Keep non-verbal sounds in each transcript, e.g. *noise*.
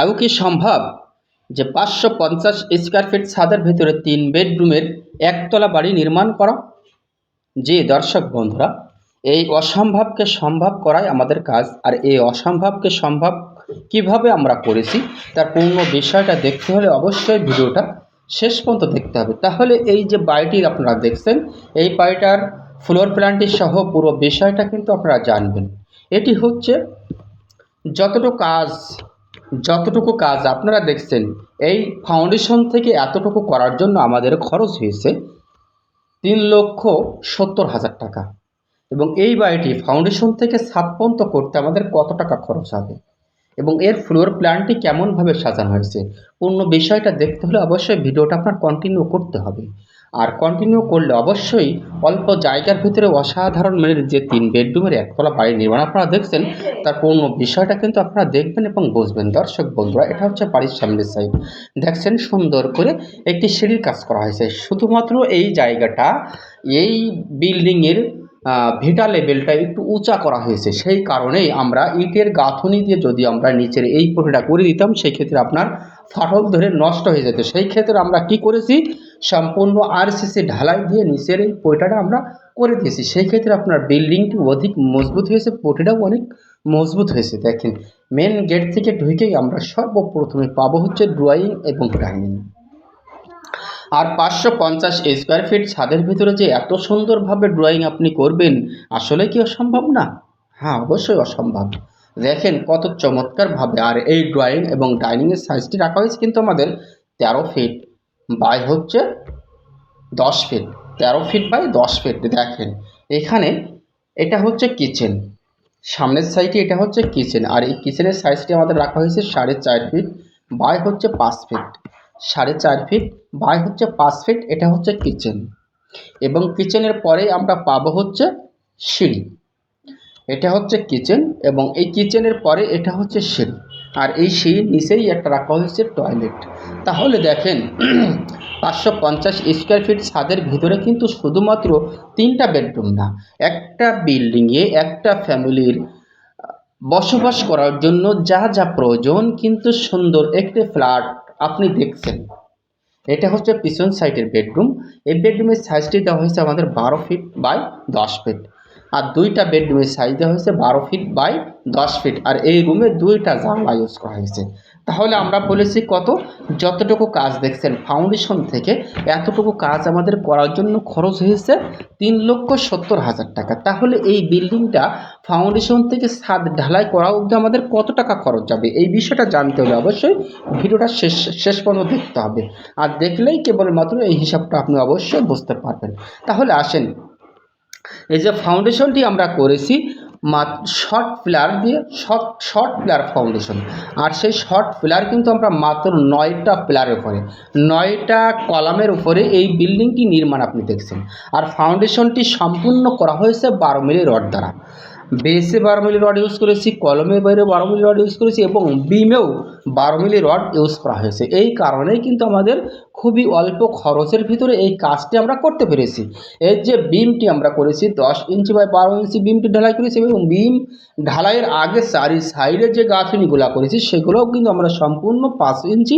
এও কি সম্ভব যে পাঁচশো পঞ্চাশ স্কোয়ার ফিট ছাদের ভেতরে তিন বেডরুমের একতলা বাড়ি নির্মাণ করা? জি, দর্শক বন্ধুরা, এই অসম্ভবকে সম্ভব করাই আমাদের কাজ। আর এই অসম্ভবকে সম্ভব কীভাবে আমরা করেছি, তার পূর্ণ বিষয়টা দেখতে হলে অবশ্যই ভিডিওটা শেষ পর্যন্ত দেখতে হবে। তাহলে এই যে বাড়িটি আপনারা দেখছেন, এই বাড়িটার ফ্লোর প্ল্যানটি সহ পুরো বিষয়টা কিন্তু আপনারা জানবেন। এটি হচ্ছে যতটুকু কাজ যতটুকু কাজ আপনারা দেখছেন, এই ফাউন্ডেশন থেকে এতটুকু করার জন্য আমাদের খরচ হয়েছে তিন লক্ষ সত্তর হাজার টাকা। এবং এই বাড়িটি ফাউন্ডেশন থেকে ছাদ করতে আমাদের কত টাকা খরচ হবে? এবং এর ফ্লোর প্ল্যানটি কেমনভাবে সাজানো হয়েছে? পূর্ণ বিষয়টা দেখতে হলে অবশ্যই ভিডিওটা আপনার কন্টিনিউ করতে হবে। আর কন্টিনিউ করলে অবশ্যই অল্প জায়গার ভিতরে অসাধারণ মানের যে তিন বেডরুমের একতলা বাড়ি নির্মাণ আপনারা দেখছেন, তার পূর্ণ বিষয়টা কিন্তু আপনারা দেখবেন এবং বুঝবেন। দর্শক বন্ধুরা, এটা হচ্ছে বাড়ির সামনের সাইড দেখছেন সুন্দর করে একটি সিঁড়ির কাজ করা হয়েছে। শুধুমাত্র এই জায়গাটা, এই বিল্ডিংয়ের ভিটা লেভেলটা একটু উঁচা করা হয়েছে। সেই কারণেই আমরা ইটের গাঁথনি দিয়ে যদি আমরা নিচের এই পটিটা করে দিতাম, সেই ক্ষেত্রে আপনার ফাটল ধরে নষ্ট হয়ে যেত। সেই ক্ষেত্রে আমরা কি করেছি? সম্পূর্ণ আরসিসি ঢালাই দিয়ে নিচের এই পটিটা আমরা করে দিয়েছি। সেই ক্ষেত্রে আপনার বিল্ডিংটি অধিক মজবুত হয়েছে, পটিটাও অনেক মজবুত হয়েছে। দেখেন মেন গেট থেকে ঢুকেই আমরা সর্বপ্রথমে পাবো হচ্ছে ড্রয়িং এবং ডাইনিং আর পাঁচশো পঞ্চাশ স্কোয়ার ফিট ছাদের ভিতরে যে এত সুন্দরভাবে ড্রয়িং আপনি করবেন, আসলে কি অসম্ভব না? হ্যাঁ অবশ্যই অসম্ভব। দেখেন কত চমৎকারভাবে। আর এই ড্রয়িং এবং ডাইনিংয়ের সাইজটি রাখা হয়েছে কিন্তু আমাদের তেরো ফিট বাই হচ্ছে দশ ফিট তেরো ফিট বাই দশ ফিট দেখেন। এখানে এটা হচ্ছে কিচেন সামনের সাইডে এটা হচ্ছে কিচেন আর এই কিচেনের সাইজটি আমাদের রাখা হয়েছে সাড়ে চার ফিট বাই হচ্ছে পাঁচ ফিট সাড়ে চার ফিট বাই হচ্ছে পাঁচ ফিট এটা হচ্ছে কিচেন এবং কিচেনের পরে আমরা পাবো হচ্ছে সিঁড়ি। এটা হচ্ছে কিচেন এবং এই কিচেনের পরে এটা হচ্ছে সিঁড়ি। আর এই সিঁড়ির নিচেই একটা রাখা হয়েছে টয়লেট। তাহলে দেখেন, *clears throat* পাঁচশো পঞ্চাশ স্কোয়ার ফিট ছাদের ভিতরে কিন্তু শুধুমাত্র তিনটা বেডরুম না, একটা বিল্ডিংয়ে একটা ফ্যামিলির বসবাস করার জন্য যা যা প্রয়োজন কিন্তু সুন্দর একটি ফ্ল্যাট আপনি দেখছেন। এটা হচ্ছে পিছন সাইডের বেডরুম। এই বেডরুমের সাইজটি দেওয়া হয়েছে আমাদের বারো ফিট বাই দশ ফিট। আর দুইটা বেডরুমের সাইজ দেওয়া হয়েছে বারো ফিট বাই দশ ফিট আর এই রুমে দুইটা জানলা ইউজ করা হয়েছে। তাহলে আমরা বলেছি কত? যতটুকু কাজ দেখছেন ফাউন্ডেশন থেকে এতটুকু কাজ আমাদের করার জন্য খরচ হয়েছে তিন লক্ষ সত্তর হাজার টাকা। তাহলে এই বিল্ডিংটা ফাউন্ডেশন থেকে ছাদ ঢালাই করা অবধি আমাদের কত টাকা খরচ যাবে এই বিষয়টা জানতে হলে অবশ্যই ভিডিওটা শেষ শেষ পর্যন্ত দেখতে হবে। আর দেখলেই কেবলমাত্র এই হিসাবটা আপনি অবশ্যই বুঝতে পারবেন। তাহলে আসেন এই যে ফাউন্ডেশনটি আমরা করেছি শর্ট প্লেয়ার দিয়ে শর্ট শর্ট প্লেয়ার ফাউন্ডেশন আর সেই শর্ট প্লেয়ার কিন্তু আমরা মাত্র নয়টা প্লেয়ারের উপরে, নয়টা কলামের উপরে এই বিল্ডিংটি নির্মাণ আপনি দেখছেন। আর ফাউন্ডেশনটি সম্পূর্ণ করা হয়েছে বারো মিলি রড দ্বারা। বেসে বারো মিলি রড ইউজ করেছি কলমের বাইরে বারো মিলি রড ইউজ করেছি এবং বিমেও বারো মিলি রড ইউজ করা হয়েছে। এই কারণেই কিন্তু আমাদের খুবই অল্প খরচের ভিতরে এই কাজটি আমরা করতে পেরেছি। এর যে বিমটি আমরা করেছি, দশ ইঞ্চি বাই বারো ইঞ্চি বিমটি ঢালাই করেছি এবং বিম ঢালাইয়ের আগে চারি সাইডে যে গাঁথনিগুলো করেছি, সেগুলোও কিন্তু আমরা সম্পূর্ণ পাঁচ ইঞ্চি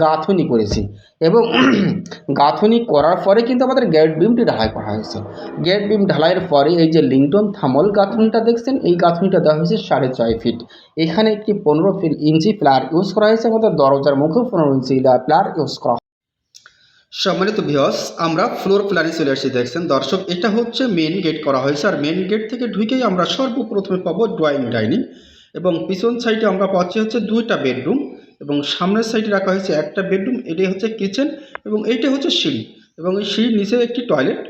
গাঁথনি করেছি। এবং *clears throat* গাঁথনি করার পরে কিন্তু আমাদের গেট বিমটি ঢালাই করা হয়েছে। গেট বিম ঢালাইয়ের পরে এই যে লিংটন থামল গাঁথনিটা দেখছেন, এই গাঁথনিটা দেওয়া হয়েছে সাড়ে ছয় ফিট। এখানে একটি পনেরো ফিট ইঞ্চি প্লার ইউজ করা হয়েছে আমাদের দরজার মুখেও পনেরো ইঞ্চি প্লার ইউজ করা সম্মানিত ভিওস আমরা ফ্লোর প্ল্যানে চলে আসছি, দেখছেন? দর্শক, এটা হচ্ছে মেন গেট করা হয়েছে, আর মেন গেট থেকে ঢুকেই আমরা সর্বপ্রথমে পাবো ড্রয়িং ডাইনিং এবং পিছন সাইডে আমরা পাচ্ছি হচ্ছে দুইটা বেডরুম এবং সামনের সাইডে রাখা হয়েছে একটা বেডরুম এটাই হচ্ছে কিচেন এবং এইটা হচ্ছে সিঁড়ি, এবং এই সিঁড়ির নিচে একটি টয়লেট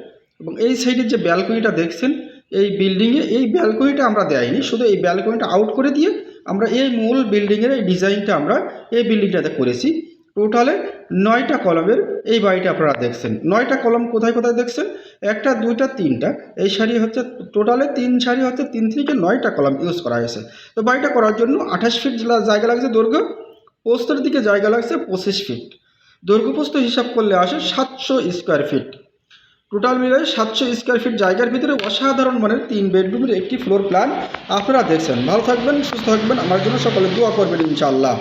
এবং এই সাইডের যে ব্যালকনিটা দেখছেন এই বিল্ডিংয়ে এই ব্যালকনিটা আমরা দেয়নি, শুধু এই ব্যালকনিটা আউট করে দিয়ে আমরা এই মূল বিল্ডিংয়ের এই ডিজাইনটা আমরা এই বিল্ডিংটাতে করেছি। টোটালে নয়টা কলমের এই বাড়িটা আপনারা দেখছেন। নয়টা কলম কোথায় কোথায় দেখছেন? একটা, দুইটা, তিনটা। এই শাড়ি হচ্ছে টোটালে তিন শাড়ি হচ্ছে, তিন থেকে নয়টা কলম ইউজ করা হয়েছে। তো বাড়িটা করার জন্য আঠাশ ফিট জায়গা লাগছে দৈর্ঘ্য পোস্তের দিকে জায়গা লাগছে পঁচিশ ফিট দৈর্ঘ্যপ্রস্থ হিসাব করলে আসে সাতশো স্কোয়ার ফিট টোটাল মিলে সাতশো স্কোয়ার ফিট জায়গার ভিতরে অসাধারণ মানের তিন বেডরুমের একটি ফ্লোর প্ল্যান আপনারা দেখছেন। ভালো থাকবেন, সুস্থ থাকবেন। আমার জন্য সকলে দোয়া করবেন ইনশাআল্লাহ।